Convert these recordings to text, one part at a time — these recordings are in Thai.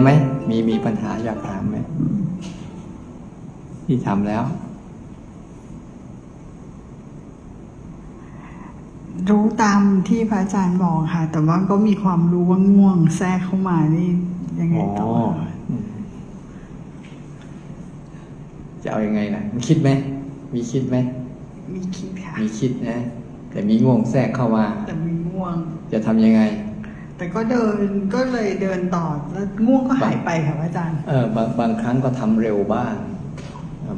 คนอื่นมีอะไรไหม มีมีปัญหาอยากถามไหม ที่ทำแล้ว รู้ตามที่พระอาจารย์บอกค่ะ แต่ว่าก็มีความรู้ว่าง่วงแทรกเข้ามานี่ยังไงอ๋อต่ออืมจะเอาอยัางไงนะมีคิดไหม มีคิดไหม มีคิดค่ะ มีคิดนะ แต่มีง่วงแทรกเข้ามา แต่มีง่วง จะทำยังไง แต่ก็เดินก็เลยเดินต่อแล้วง่วงก็หายไปค่ะพระอาจารย์เออบางบางครั้งก็ทำเร็วบ้าง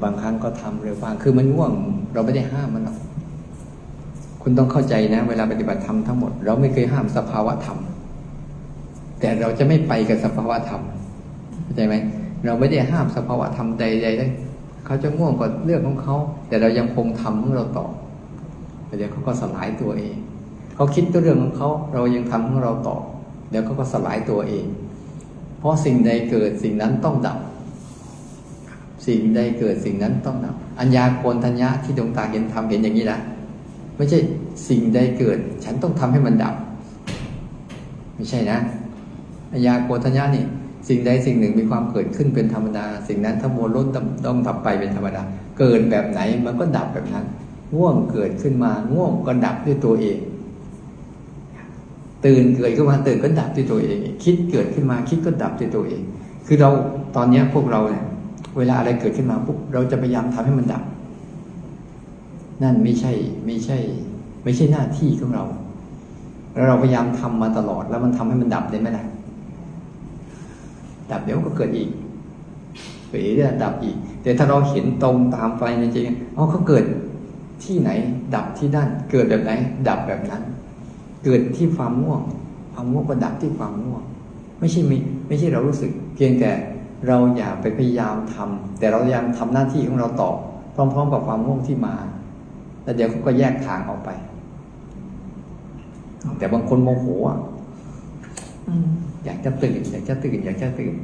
บางครั้งก็ทำเร็วบ้าง คือมันง่วง เราไม่ได้ห้ามมันหรอกคุณต้องเข้าใจนะ เวลาปฏิบัติธรรมทั้งหมด เราไม่เคยห้ามสภาวะธรรม แต่เราจะไม่ไปกับสภาวะธรรมเข้าใจไหมเราไม่ได้ห้ามสภาวะธรรมใดๆเลยเขาจะง่วงก็เรื่องของเขา แต่เรายังคงทำของเราต่อแต่เดี๋ยวเขาก็สลายตัวเองเขาคิดตัวเรื่องของเขา เรายังทำของเราต่อ เดี๋ยวก็สลายตัวเอง เพราะสิ่งใดเกิดสิ่งนั้นต้องดับ สิ่งใดเกิดสิ่งนั้นต้องดับ อัญญาโกณทัญญะที่ดวงตาเห็นทำเห็นอย่างนี้นะไม่ใช่สิ่งใดเกิด ฉันต้องทำให้มันดับ ไม่ใช่นะอัญญาโกณทัญญะนี่สิ่งใดสิ่งหนึ่งมีความเกิดขึ้นเป็นธรรมดา สิ่งนั้นถ้าโมวลล้นต้องดับไปเป็นธรรมดา เกิดแบบไหนมันก็ดับแบบนั้น ง่วงเกิดขึ้นมาง่วงก็ดับด้วยตัวเอง ตื่นเกิดขึ้นมาตื่นก็ดับด้วยตัวเอง คิดเกิดขึ้นมาคิดก็ดับด้วยตัวเอง คือเราตอนเนี้ยพวกเราเนี่ยเวลาอะไรเกิดขึ้นมาปุ๊บเราจะพยายามทำให้มันดับ นั่นไม่ใช่ไม่ใช่ ไม่ใช่หน้าที่ของเรา แล้วเราพยายามทำมาตลอด แล้วมันทำให้มันดับได้ไหมล่ะดับเดี๋ยวก็เกิดอีกเกิดอีกเรื่อยดับอีก แต่ถ้าเราเห็นตรงตามไปจริงๆอ๋อเขาเกิดที่ไหน ดับที่นั่น เกิดแบบไหน ดับแบบนั้น เกิดที่ความง่วง ความง่วงก็ดับที่ความง่วง ไม่ใช่มีไม่ใช่เรารู้สึก เพียงแต่เราอย่าไปพยายามทำแต่เราพยายามทำหน้าที่ของเราต่อพร้อม ๆ กับความง่วงที่มาแล้วเดี๋ยวเขาก็แยกทางออกไป แต่บางคนโมโหอะอืมอยากจะตื่นอยากจะตื่นอยากจะตื่น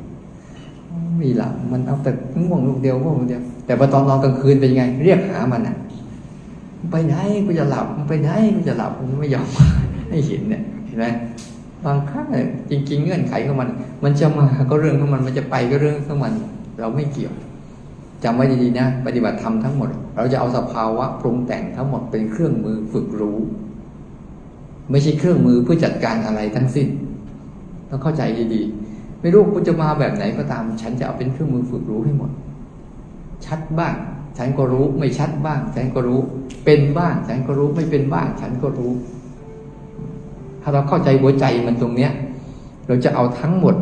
ไมีหลับมันเอาแต่ง่วงลูกเดียวง่วงลูกเดียว แต่พอตอนนอนกลางคืนเป็นยังไง เรียกหามันอะไปไหนกูจะหลับไปไหนกูจะหลับมันไม่ยอม ให้เห็นเนี่ยเห็นไหมบางครั้งเนี่ยจริง ๆ เงื่อนไขของมัน มันจะมาก็เรื่องของมันมันจะไปก็เรื่องของมัน เราไม่เกี่ยวจำไว้ดีๆนะ ปฏิบัติธรรมทั้งหมด เราจะเอาสภาวะปรุงแต่งทั้งหมดเป็นเครื่องมือฝึกรู้ ไม่ใช่เครื่องมือเพื่อจัดการอะไรทั้งสิ้นต้องเข้าใจดีๆไม่รู้คุณจะมาแบบไหนก็ตาม ฉันจะเอาเป็นเครื่องมือฝึกรู้ให้หมด ชัดบ้าง ฉันก็รู้ ไม่ชัดบ้าง ฉันก็รู้ เป็นบ้าง ฉันก็รู้ไม่เป็นบ้าง ฉันก็รู้าเราเข้าใจหัวใจมันตรงเนี้ย เราจะเอาทั้งหมด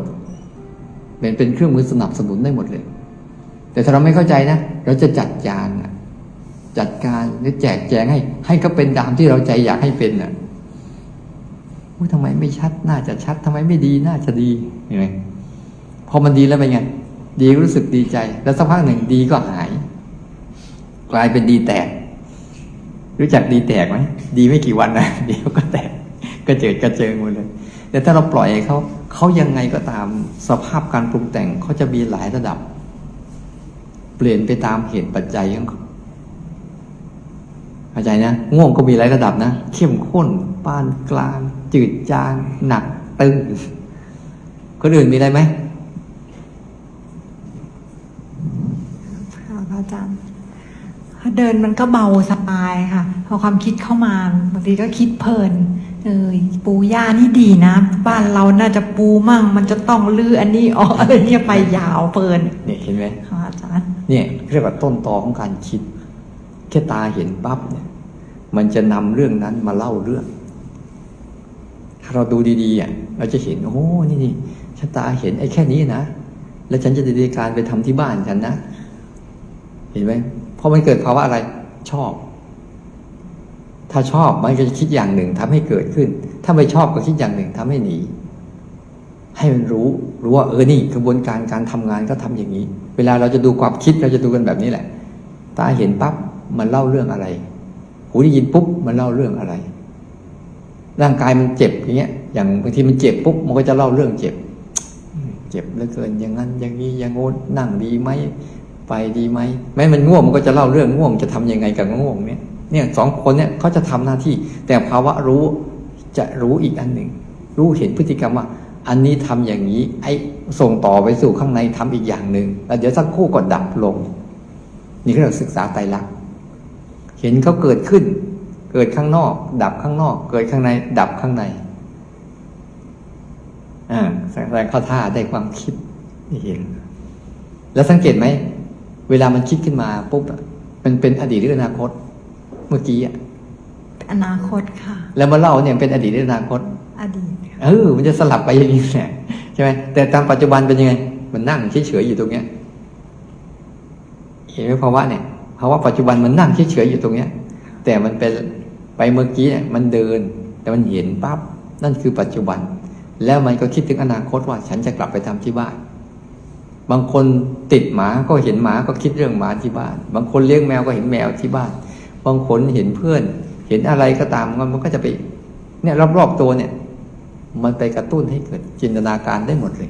เป็นเป็นเครื่องมือสนับสนุนได้หมดเลย แต่ถ้าเราไม่เข้าใจนะ เราจะจัดจานจัดการหรือแจกแจงให้ ให้ก็เป็นตามที่เราใจอยากให้เป็นน่ะอุ๊ยทำไมไม่ชัดน่าจะชัดทำไมไม่ดีน่าจะดีเห็นไหมพอมันดีแล้วเป็นไงดีรู้สึกดีใจ แล้วสักพักหนึ่งดีก็หาย กลายเป็นดีแตก รู้จักดีแตกไหมดีไม่กี่วันนะเดี๋ยวก็แตก กระเจิดกระเจิงหมดเลย แต่ถ้าเราปล่อยเขาเขายังไงก็ตามสภาพการปรุงแต่งเขาจะมีหลายระดับ เปลี่ยนไปตามเหตุปัจจัยของเขาเข้าใจนะง่วงก็มีหลายระดับนะเข้มข้นปานกลาง จืดจางหนักตึงคนอื่นมีอะไรไหมค่ะพระอาจารย์เดินมันก็เบาสบายค่ะ พอความคิดเข้ามาบางทีก็คิดเพลิน เออปูย่านี่ดีนะ บ้านเราน่าจะปูมั่ง มันจะต้องลื้ออันนี้ออกอะไรเนี่ยไปยาวเพลินเนี่ยเห็นไหมค่ะอาจารย์เนี่ยเรียกว่าต้นตอของการคิด แค่ตาเห็นปั๊บเนี่ย มันจะนำเรื่องนั้นมาเล่าเรื่อง ถ้าเราดูดีๆอะเราจะเห็นโอ้นี่นี่ฉันตาเห็นไอ้แค่นี้นะแล้วฉันจะดำเนินการไปทำที่บ้านฉันนะ เห็นไหมเพราะมันเกิดภาวะอะไรชอบ ถ้าชอบมันก็จะคิดอย่างหนึ่งทำให้เกิดขึ้น ถ้าไม่ชอบก็คิดอย่างหนึ่งทำให้หนี ให้มันรู้รู้ว่าเออนี่กระบวนการการทำงานก็ทำอย่างนี้ เวลาเราจะดูความคิดเราจะดูกันแบบนี้แหละ ตาเห็นปั๊บมันเล่าเรื่องอะไร หูได้ยินปุ๊บมันเล่าเรื่องอะไร ร่างกายมันเจ็บอย่างเงี้ย อย่างบางทีมันเจ็บปุ๊บมันก็จะเล่าเรื่องเจ็บ เจ็บเหลือเกินอย่างนั้น อย่างนี้อย่างโน้นนั่งดีไหมไปดีไหมแม้มันง่วงมันก็จะเล่าเรื่องง่วงจะทำยังไงกับง่วงเนี่ย เนี่ยสองคนเนี่ยเขาจะทำหน้าที่ แต่ภาวะรู้จะรู้อีกอันหนึ่งรู้เห็นพฤติกรรมว่า อันนี้ทำอย่างนี้ ไอ้ส่งต่อไปสู่ข้างในทำอีกอย่างหนึ่งแล้วเดี๋ยวสักคู่ก็ดับลง นี่คือเราศึกษาไตรลักษณ์เห็นเขาเกิดขึ้น เกิดข้างนอก ดับข้างนอก เกิดข้างใน ดับข้างในอ่าแสดงเข้าท่าได้ความคิดเห็น แล้วสังเกตไหมเวลามันคิดขึ้นมาปุ๊บมันเป็นอดีตหรืออนาคต เมื่อกี้อะอนาคตค่ะ แล้วมาเล่าเนี่ยเป็นอดีตหรืออนาคต อดีตค่ะเออมันจะสลับไปอย่างนี้แหละใช่ไหมแต่ตามปัจจุบันเป็นยังไง มันนั่งเฉยๆอยู่ตรงเนี้ยเห็นไหมภาวะเนี่ยภาวะปัจจุบันมันนั่งเฉยๆอยู่ตรงเนี้ย แต่มันเป็นไปเมื่อกี้เนี่ยมันเดิน แต่มันเห็นปั๊บนั่นคือปัจจุบัน แล้วมันก็คิดถึงอนาคตว่า ฉันจะกลับไปทำที่บ้าน บางคนติดหมาก็เห็นหมาก็คิดเรื่องหมาที่บ้าน บางคนเลี้ยงแมวก็เห็นแมวที่บ้าน บางคนเห็นเพื่อน เห็นอะไรก็ตามมันก็จะไปเนี่ยรอบๆตัวเนี่ย มันไปกระตุ้นให้เกิดจินตนาการได้หมดเลย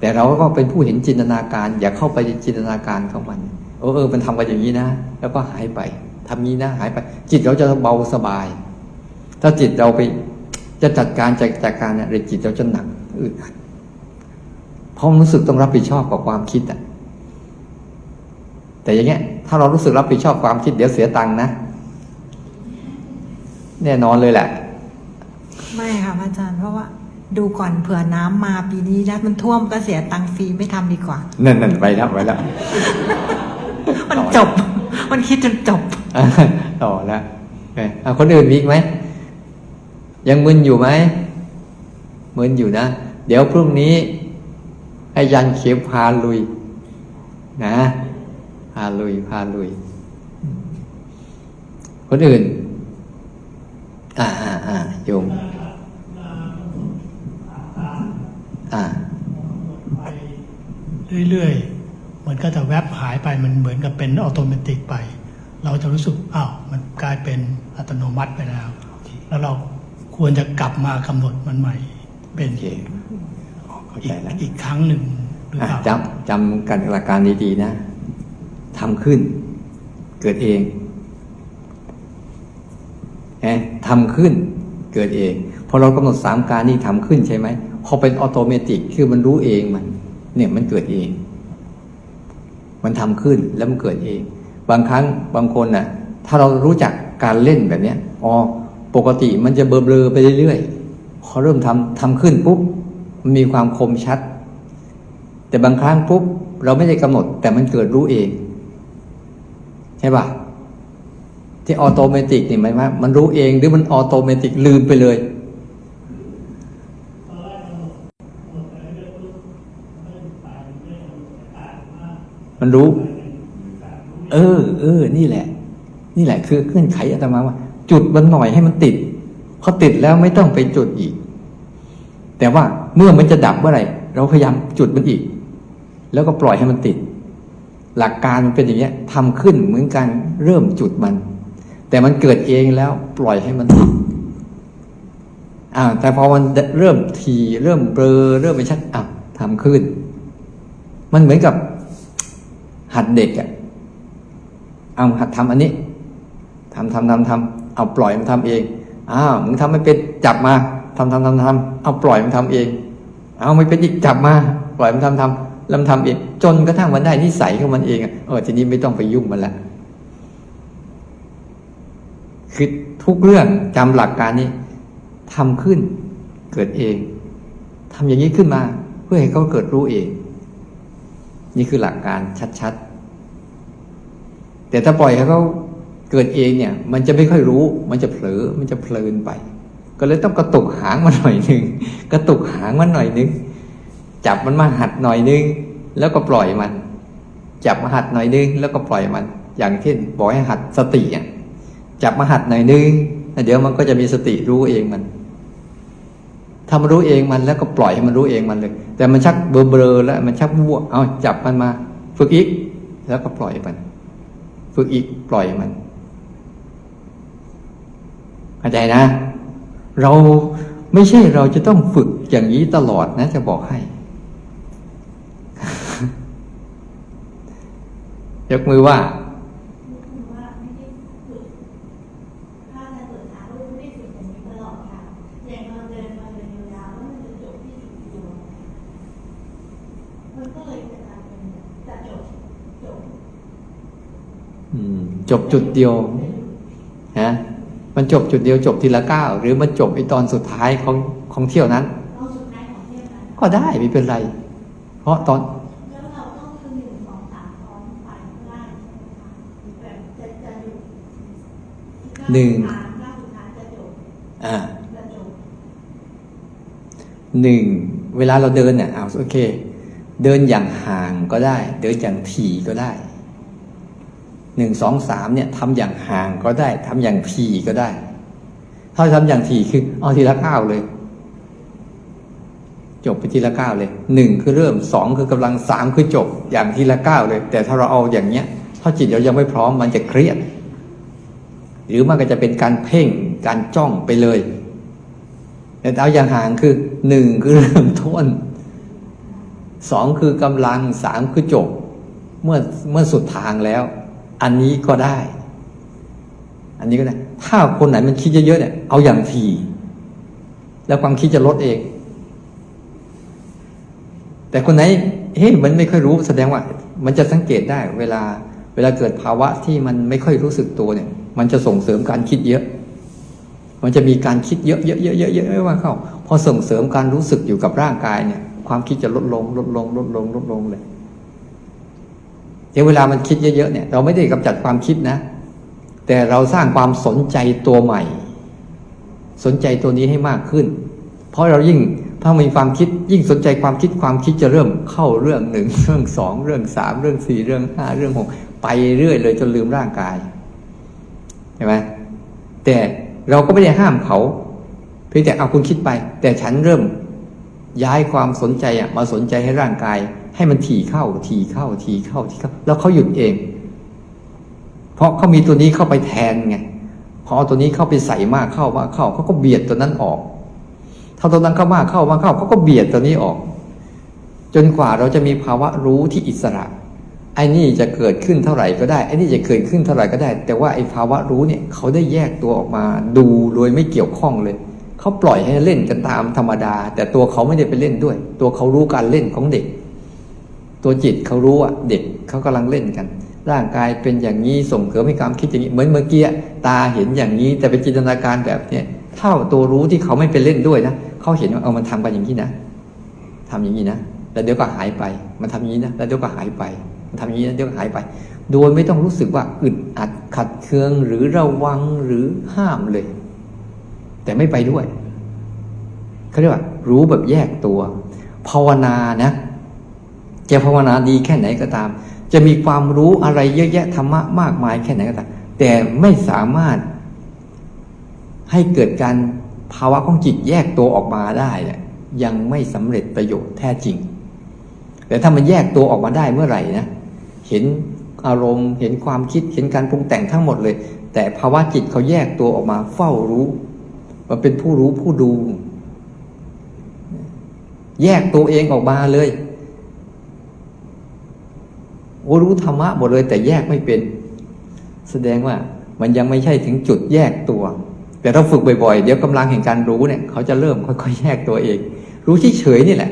แต่เราก็เป็นผู้เห็นจินตนาการ อย่าเข้าไปจินตนาการของมันเออเออมันทำกันอย่างนี้นะ แล้วก็หายไปทำนี้นะหายไป จิตเราจะเบาสบาย ถ้าจิตเราไปจะจัดการจัดจัดการเนี่ยจิตเราจะหนักอึดอัดเพราะรู้สึกต้องรับผิดชอบกับความคิดอะแต่อย่างเงี้ย ถ้าเรารู้สึกรับผิดชอบความคิดเดี๋ยวเสียตังค์นะ แน่นอนเลยแหละ ไม่ค่ะพระอาจารย์เพราะว่า ดูก่อนเผื่อน้ำมาปีนี้นะมันท่วมก็เสียตังค์ฟรีไม่ทำดีกว่า นั่นนั่นไปแล้วไปแล้ว มันจบ มันคิดจนจบ อะต่อแล้วโอเคอะคนอื่นมีอีกไหม ยังมึนอยู่ไหมมึนอยู่นะ เดี๋ยวพรุ่งนี้ ให้ยันเขียวพาลุย นะพาลุยพาลุย คนอื่น อ่าอ่าอ่าโยมอ่าไปเรื่อยๆมันก็จะแวบหายไปมันเหมือนกับเป็นออโตเมติกไป เราจะรู้สึกอ้าวมันกลายเป็นอัตโนมัติไปแล้ว แล้วเราควรจะกลับมากำหนดมันใหม่ เป็นโอเคอ๋อเข้าอีใจกแล้วอีกครั้งหนึ่งหรือเปอะล่าจำจำกันหลักการดีๆนะทำขึ้น เกิดเองเอ๊ะ ทำขึ้นเกิดเองพอเรากำหนดสามการนี้ทำขึ้นใช่ไหมพอเป็นออโตเมติกคือมันรู้เองมัน เนี่ยมันเกิดเอง มันทำขึ้นแล้วมันเกิดเอง บางครั้งบางคนน่ะ ถ้าเรารู้จักการเล่นแบบเนี้ยอ๋อปกติมันจะเบลอๆไปเรื่อยๆพอเริ่มทำทำขึ้นปุ๊บมันมีความคมชัด แต่บางครั้งปุ๊บเราไม่ได้กำหนด แต่มันเกิดรู้เอง ใช่ป่ะ ที่ออโตเมติกนี่หมายว่ามันรู้เองหรือมันออโตเมติกลืมไปเลยมันรู้ เออ เออ นี่แหละ นี่แหละ คือเงื่อนไขอาตมาว่า จุดมันหน่อยให้มันติดพอติดแล้วไม่ต้องไปจุดอีก แต่ว่าเมื่อมันจะดับเมื่อไหร่เราพยายามจุดมันอีก แล้วก็ปล่อยให้มันติด หลักการมันเป็นอย่างเงี้ยทำขึ้นเหมือนกันเริ่มจุดมัน แต่มันเกิดเองแล้วปล่อยให้มันอ่าแต่พอมันเริ่มทีเริ่มเบลอเริ่มไม่ชัดอะทำขึ้น มันเหมือนกับหัดเด็กอะ่ะเอาหัดทำอันนี้ทำทำทำทำเอาปล่อยมันทำเองอ้าวมึงทำไม่เป็นจับมาทำทำทำทำเอาปล่อยมันทำเอง เอาไม่เป็นอีกจับมาปล่อยมันทำทำแล้วมันทำเองจนกระทั่งมันได้นิสัยของมันเองอะเออทีนี้ไม่ต้องไปยุ่งมันละ คือทุกเรื่องจำหลักการนี้ทำขึ้นเกิดเองทำอย่างนี้ขึ้นมา เพื่อให้เขาเกิดรู้เอง นี่คือหลักการชัดๆ แต่ถ้าปล่อยให้เขาเกิดเองเนี่ย มันจะไม่ค่อยรู้ มันจะเผลอมันจะเพลินไป ก็เลยต้องกระตุกหางมันหน่อยหนึ่งกระตุกหางมันหน่อยหนึ่งจับมันมาหัดหน่อยนึงแล้วก็ปล่อยมัน จับมาหัดหน่อยนึงแล้วก็ปล่อยมัน อย่างเช่นบอกให้หัดสติอะ จับมาหัดหน่อยนึงเดี๋ยวมันก็จะมีสติรู้เองมันถ้ามันรู้เองมันแล้วก็ปล่อยให้มันรู้เองมันเลย แต่มันชักเบลอๆแล้วมันชักวัวเอาจับมันมา ฝึกอีก แล้วก็ปล่อยมัน ฝึกอีกปล่อยมันเข้าใจนะ เราไม่ใช่เราจะต้องฝึกอย่างนี้ตลอดนะ จะบอกให้ ยกมือว่าไม่ได้ฝึกถ้าจะเปิดทางก็ไม่ได้ฝึกอย่างนี้ตลอดค่ะ อย่างเราเดินมาเดินยาวๆแล้วมันจะจบที่จุด จบจุดเดียวฮะมันจบจุดเดียวจบทีละก้าวหรือมันจบไอตอนสุดท้ายของของเที่ยวนั้น ก็ได้ไม่เป็นไร เพราะตอนหนึ่งอ่าหนึ่งเวลาเราเดินเนี่ยเอาโอเค เดินอย่างห่างก็ได้ เดินอย่างถี่ก็ได้ หนึ่งสองสามเนี่ยทำอย่างห่างก็ได้ทำอย่างถี่ก็ได้ ถ้าทำอย่างถี่คือเอาทีละก้าวเลย จบไปทีละก้าวเลยหนึ่งคือเริ่มสองคือกำลังสามคือจบอย่างทีละก้าวเลย แต่ถ้าเราเอาอย่างเนี้ย ถ้าจิตเรายังไม่พร้อมมันจะเครียด หรือมันก็จะเป็นการเพ่งการจ้องไปเลย แต่เอาอย่างห่างคือหนึ่งคือเริ่มต้นสองคือกำลังสามคือจบ เมื่อเมื่อสุดทางแล้ว อันนี้ก็ได้ อันนี้ก็ได้ ถ้าคนไหนมันคิดเยอะๆเนี่ย เอาอย่างที แล้วความคิดจะลดเอง แต่คนไหน เฮ้ยมันไม่ค่อยรู้แสดงว่า มันจะสังเกตได้ เวลา เวลาเกิดภาวะที่มันไม่ค่อยรู้สึกตัวเนี่ย มันจะส่งเสริมการคิดเยอะ มันจะมีการคิดเยอะเยอะเยอะเยอะว่าเข้า พอส่งเสริมการรู้สึกอยู่กับร่างกายเนี่ย ความคิดจะลดลง ลดลง ลดลง ลดลงเลย เดี๋ยวเวลามันคิดเยอะๆเนี่ย เราไม่ได้กำจัดความคิดนะ แต่เราสร้างความสนใจตัวใหม่ สนใจตัวนี้ให้มากขึ้น เพราะเรายิ่งถ้ามีความคิดยิ่งสนใจความคิดความคิดจะเริ่มเข้าเรื่องหนึ่งเรื่องสองเรื่องสามเรื่องสี่เรื่องห้าเรื่องหกไปเรื่อยเลยจนลืมร่างกายเห็นไหมแต่เราก็ไม่ได้ห้ามเขาเพียงแต่เอาคุณคิดไป แต่ฉันเริ่มย้ายความสนใจมาสนใจให้ร่างกาย ให้มันถี่เข้า ถี่เข้า ถี่เข้า ถี่เข้า แล้วเขาหยุดเอง เพราะเขามีตัวนี้เข้าไปแทนไง พอตัวนี้เข้าไปใส่มากเข้ามากเข้าเขาก็เบียดตัวนั้นออก ถ้าตัวนั้นเข้ามากเข้ามากเข้าเขาก็เบียดตัวนี้ออก จนกว่าเราจะมีภาวะรู้ที่อิสระ ไอ้นี่จะเกิดขึ้นเท่าไหร่ก็ได้ ไอ้นี่จะเกิดขึ้นเท่าไหร่ก็ได้ แต่ว่าไอ้ภาวะรู้เนี่ยเขาได้แยกตัวออกมา ดูโดยไม่เกี่ยวข้องเลยเขาปล่อยให้เล่นกันตามธรรมดา แต่ตัวเขาไม่ได้ไปเล่นด้วย ตัวเขารู้การเล่นของเด็ก ตัวจิตเขารู้อะเด็กเขากำลังเล่นกัน ร่างกายเป็นอย่างนี้ส่งเสริมให้ความคิดอย่างนี้เหมือนเมื่อกี้ตาเห็นอย่างนี้ แต่เป็นจินตนาการแบบเนี้ยเท่าตัวรู้ที่เขาไม่ไปเล่นด้วยนะเขาเห็นว่าเอามันทำกันอย่างนี้นะทำอย่างนี้นะแล้วเดี๋ยวก็หายไป มันทำอย่างนี้นะแล้วเดี๋ยวก็หายไปมันทำอย่างนี้นะเดี๋ยวก็หายไป โดยไม่ต้องรู้สึกว่าอึดอัดขัดเคืองหรือระวังหรือห้ามเลย แต่ไม่ไปด้วยเขาเรียกว่า รู้แบบแยกตัว ภาวนานะ จะภาวนาดีแค่ไหนก็ตาม จะมีความรู้อะไรเยอะแยะธรรมะมากมายแค่ไหนก็ตาม แต่ไม่สามารถให้เกิดการภาวะของจิตแยกตัวออกมาได้ยังไม่สำเร็จประโยชน์แท้จริง แต่ถ้ามันแยกตัวออกมาได้เมื่อไหร่นะเห็นอารมณ์เห็นความคิดเห็นการปรุงแต่งทั้งหมดเลย แต่ภาวะจิตเขาแยกตัวออกมาเฝ้ารู้มันเป็นผู้รู้ผู้ดู แยกตัวเองออกมาเลย โอ้รู้ธรรมะหมดเลยแต่แยกไม่เป็น แสดงว่ามันยังไม่ใช่ถึงจุดแยกตัว แต่เราฝึกบ่อยๆ เดี๋ยวกำลังแห่งการรู้เนี่ย เขาจะเริ่มค่อยๆแยกตัวเอง รู้เฉยๆนี่แหละ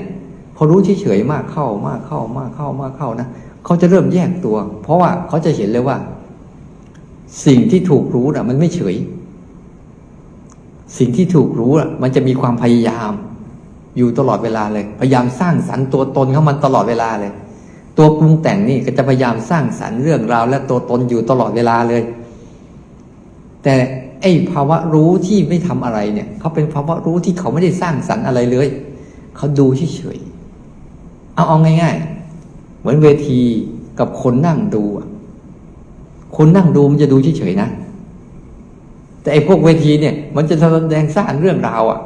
พอรู้เฉยๆมากเข้ามากเข้ามากเข้ามากเข้านะเขาจะเริ่มแยกตัว เพราะว่าเขาจะเห็นเลยว่า สิ่งที่ถูกรู้น่ะ มันไม่เฉย สิ่งที่ถูกรู้อะ มันจะมีความพยายาม อยู่ตลอดเวลาเลย พยายามสร้างสรรค์ตัวตนของมันตลอดเวลาเลย ตัวปรุงแต่งนี่ก็จะพยายามสร้างสรรค์เรื่องราว และตัวตนอยู่ตลอดเวลาเลย แต่ไอ้ภาวะรู้ที่ไม่ทำอะไรเนี่ยเขาเป็นภาวะรู้ที่เขาไม่ได้สร้างสรรค์อะไรเลยเขาดูเฉยๆเอาเอาง่าย ๆ เหมือนเวทีกับคนนั่งดูคนนั่งดูมันจะดูเฉยๆนะแต่ไอ้พวกเวทีเนี่ย มันจะแสดงสร้างเรื่องราวอะ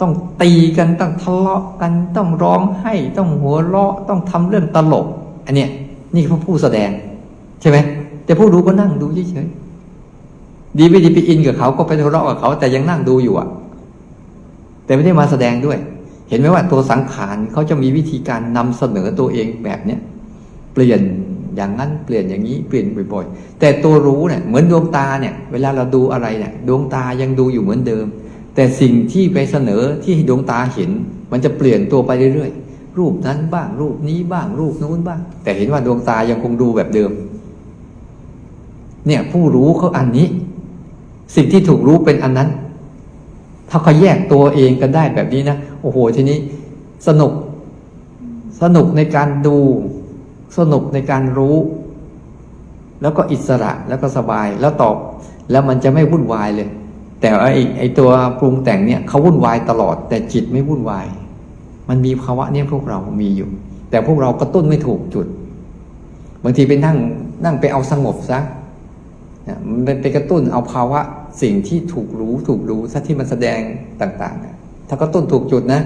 ต้องตีกันต้องทะเลาะกันต้องร้องไห้ต้องหัวเราะต้องทำเรื่องตลก อันเนี้ยนี่คือผู้แสดง ใช่ไหมแต่ผู้ดูก็นั่งดูเฉยๆดีไม่ดีไปอินกับเขาก็ไปทะเลาะกับเขา แต่ยังนั่งดูอยู่อะแต่ไม่ได้มาแสดงด้วย เห็นไหมว่าตัวสังขารเขาจะมีวิธีการนำเสนอตัวเองแบบเนี้ยเปลี่ยนอย่างนั้นเปลี่ยนอย่างนี้เปลี่ยนบ่อย ๆ แต่ตัวรู้เนี่ยเหมือนดวงตาเนี่ย เวลาเราดูอะไรเนี่ยดวงตายังดูอยู่เหมือนเดิม แต่สิ่งที่ไปเสนอที่ดวงตาเห็น มันจะเปลี่ยนตัวไปเรื่อยๆ รูปนั้นบ้างรูปนี้บ้างรูปนู้นบ้าง แต่เห็นว่าดวงตายังคงดูแบบเดิม เนี่ยผู้รู้เขาอันนี้ สิ่งที่ถูกรู้เป็นอันนั้น ถ้าเขาแยกตัวเองกันได้แบบนี้นะโอ้โหทีนี้สนุก สนุกในการดู สนุกในการรู้ แล้วก็อิสระแล้วก็สบายแล้วตอบ แล้วมันจะไม่วุ่นวายเลย แต่ไอ้ไอ้ตัวปรุงแต่งเนี่ยเขาวุ่นวายตลอด แต่จิตไม่วุ่นวาย มันมีภาวะเนี่ยพวกเรามีอยู่ แต่พวกเรากระตุ้นไม่ถูกจุด บางทีไปนั่งนั่งไปเอาสงบซะเนี่ยมันไปกระตุ้นเอาภาวะสิ่งที่ถูกรู้ถูกรู้ซะที่มันแสดงต่างๆนะถ้ากระตุ้นถูกจุดนะ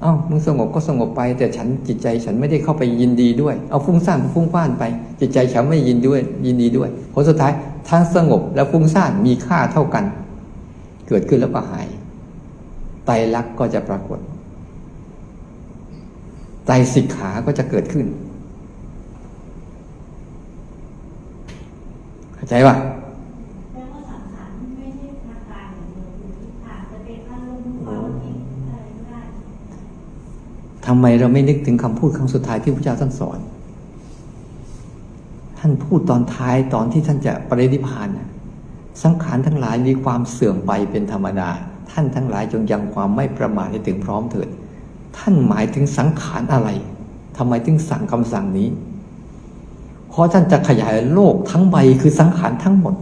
เอ้ามึงสงบก็สงบไป แต่ฉันจิตใจฉันไม่ได้เข้าไปยินดีด้วย เอาฟุ้งซ่านก็ฟุ้งฟ้านไป จิตใจฉันไม่ยินด้วยยินดีด้วยผลสุดท้ายทั้งสงบและฟุ้งซ่านมีค่าเท่ากัน เกิดขึ้นแล้วก็หาย ไตรลักษณ์ก็จะปรากฏ ไตรสิกขาก็จะเกิดขึ้น เข้าใจป่ะแปลว่าสังขารไม่ใช่อาการอย่างเดียวคืออาจจะเป็นอารมณ์ความคิดอะไรก็ได้ทำไมเราไม่นึกถึงคำพูดครั้งสุดท้ายที่พระเจ้าท่านสอน ท่านพูดตอนท้ายตอนที่ท่านจะปรินิพพานน่ะ สังขารทั้งหลายมีความเสื่อมไปเป็นธรรมดา ท่านทั้งหลายจงยังความไม่ประมาทให้ถึงพร้อมเถิด ท่านหมายถึงสังขารอะไรทำไมถึงสั่งคำสั่งนี้ เพราะท่านจะขยายโลกทั้งใบคือสังขารทั้งหมด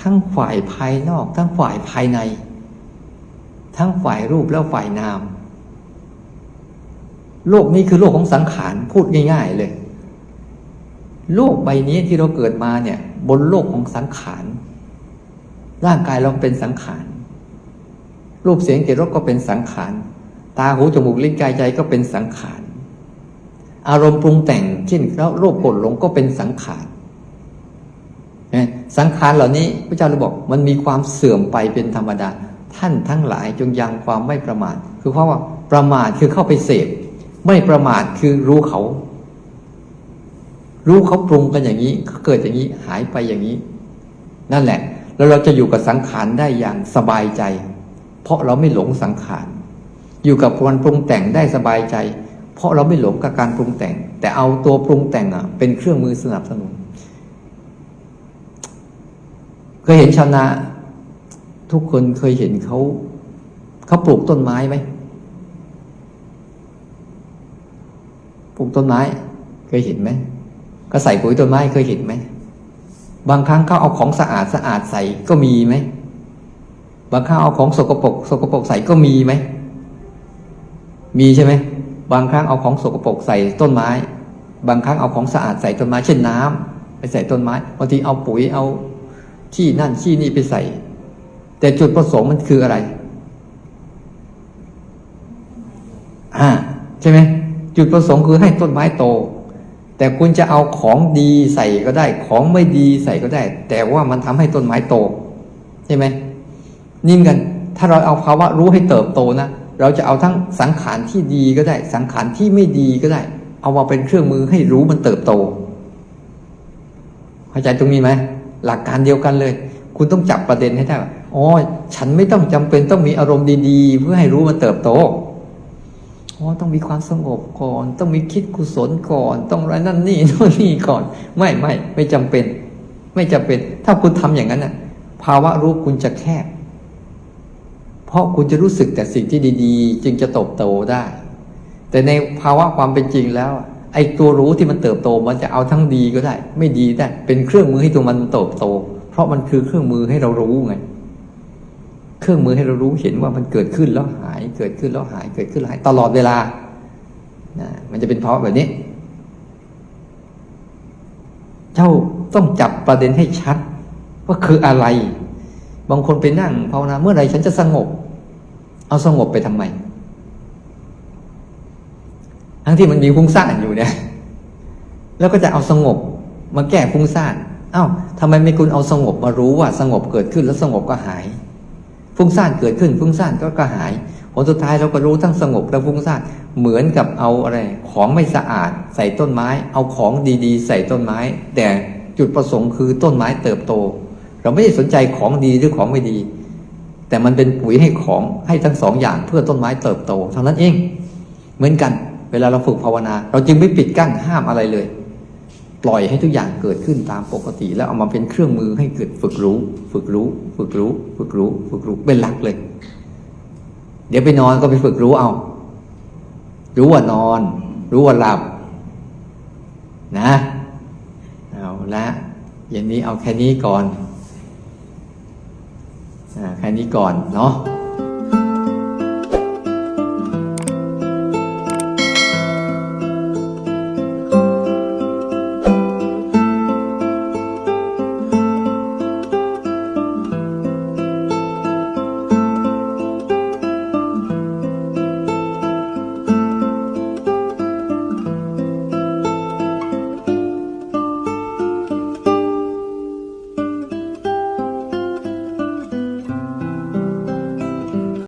ทั้งฝ่ายภายนอก ทั้งฝ่ายภายใน ทั้งฝ่ายรูปแล้วฝ่ายนาม โลกนี้คือโลกของสังขารพูดง่าย ๆ เลย โลกใบนี้ที่เราเกิดมาเนี่ย บนโลกของสังขาร ร่างกายเราเป็นสังขารรูปเสียงกลิ่นรสก็เป็นสังขาร ตาหูจมูกลิ้นกายใจก็เป็นสังขาร อารมณ์ปรุงแต่งเช่นแล้วโลภโกรธหลงก็เป็นสังขารสังขารเหล่านี้พระเจ้าเลยบอกมันมีความเสื่อมไปเป็นธรรมดา ท่านทั้งหลายจงยังความไม่ประมาท คือเพราะว่าประมาทคือเข้าไปเสพ ไม่ประมาทคือรู้เขา รู้เขาปรุงกันอย่างนี้เขาเกิดอย่างนี้หายไปอย่างนี้ นั่นแหละ แล้วเราจะอยู่กับสังขารได้อย่างสบายใจ เพราะเราไม่หลงสังขาร อยู่กับการปรุงแต่งได้สบายใจ เพราะเราไม่หลงกับการปรุงแต่ง แต่เอาตัวปรุงแต่งอะ เป็นเครื่องมือสนับสนุนเคยเห็นชาวนาทุกคนเคยเห็นเขาเขาปลูกต้นไม้ไหมปลูกต้นไม้ เคยเห็นไหมก็ใส่ปุ๋ยต้นไม้เคยเห็นไหม บางครั้งเขาเอาของสะอาดสะอาดใส่ก็มีไหม บางครั้งเอาของสกปรกสกปรกใส่ก็มีไหม มีใช่ไหม บางครั้งเอาของสกปรกใส่ต้นไม้ บางครั้งเอาของสะอาดใส่ต้นไม้ เช่นน้ำไปใส่ต้นไม้บางทีเอาปุ๋ยเอาขี้นั่นขี้นี่ไปใส่ แต่จุดประสงค์มันคืออะไรอ่าใช่ไหมจุดประสงค์คือให้ต้นไม้โต แต่คุณจะเอาของดีใส่ก็ได้ ของไม่ดีใส่ก็ได้ แต่ว่ามันทำให้ต้นไม้โตใช่ไหมนิ่งกัน ถ้าเราเอาภาวะรู้ให้เติบโตนะเราจะเอาทั้งสังขารที่ดีก็ได้ สังขารที่ไม่ดีก็ได้ เอามาเป็นเครื่องมือให้รู้มันเติบโตเข้าใจตรงนี้ไหมหลักการเดียวกันเลย คุณต้องจับประเด็นให้ได้อ๋อฉันไม่ต้องจำเป็นต้องมีอารมณ์ดี ๆ เพื่อให้รู้มันเติบโต อ๋อต้องมีความสงบก่อน ต้องมีคิดกุศลก่อน ต้องอะไรนั่นนี่โน่นนี่ก่อน ไม่ไม่ไม่จำเป็น ไม่จำเป็น ถ้าคุณทำอย่างนั้นน่ะ ภาวะรู้คุณจะแคบ เพราะคุณจะรู้สึกแต่สิ่งที่ดีๆ จึงจะเติบโตได้ แต่ในภาวะความเป็นจริงแล้ว ไอ้ตัวรู้ที่มันเติบโตมันจะเอาทั้งดีก็ได้ ไม่ดีได้ เป็นเครื่องมือให้ตัวมันเติบโต เพราะมันคือเครื่องมือให้เรารู้ไง เครื่องมือให้เรารู้เห็นว่ามันเกิดขึ้นแล้วหาย เกิดขึ้นแล้วหาย เกิดขึ้นแล้วหายตลอดเวลานะมันจะเป็นภาะแบบนี้ เจ้าต้องจับประเด็นให้ชัด ว่าคืออะไร บางคนไปนั่งภาวนาเมื่อไรฉันจะสงบ เอาสงบไปทำไม ทั้งที่มันมีฟุ้งซ่านอยู่เนี่ย แล้วก็จะเอาสงบมาแก้ฟุ้งซ่าน เอ้าทำไมไม่คุณเอาสงบมารู้ว่าสงบเกิดขึ้นแล้วสงบก็หาย ฟุ้งซ่านเกิดขึ้นฟุ้งซ่านก็ก็หายผลสุดท้ายเราก็รู้ทั้งสงบและฟุ้งซ่านเหมือนกับเอาอะไร ของไม่สะอาดใส่ต้นไม้ เอาของดีๆ ใส่ต้นไม้ แต่จุดประสงค์คือต้นไม้เติบโต เราไม่ได้สนใจของดีหรือของไม่ดี แต่มันเป็นปุ๋ยให้ของให้ทั้งสองอย่างเพื่อต้นไม้เติบโตเท่านั้นเอง เหมือนกัน เวลาเราฝึกภาวนา เราจึงไม่ปิดกั้นห้ามอะไรเลย ปล่อยให้ทุกอย่างเกิดขึ้นตามปกติ แล้วเอามาเป็นเครื่องมือให้เกิดฝึกรู้ ฝึกรู้ ฝึกรู้ ฝึกรู้ ฝึกรู้เป็นหลักเลย เดี๋ยวไปนอนก็ไปฝึกรู้เอา รู้ว่านอน รู้ว่าหลับ นะเอาละอย่างนี้เอาแค่นี้ก่อนอแค่นี้ก่อนเนาะ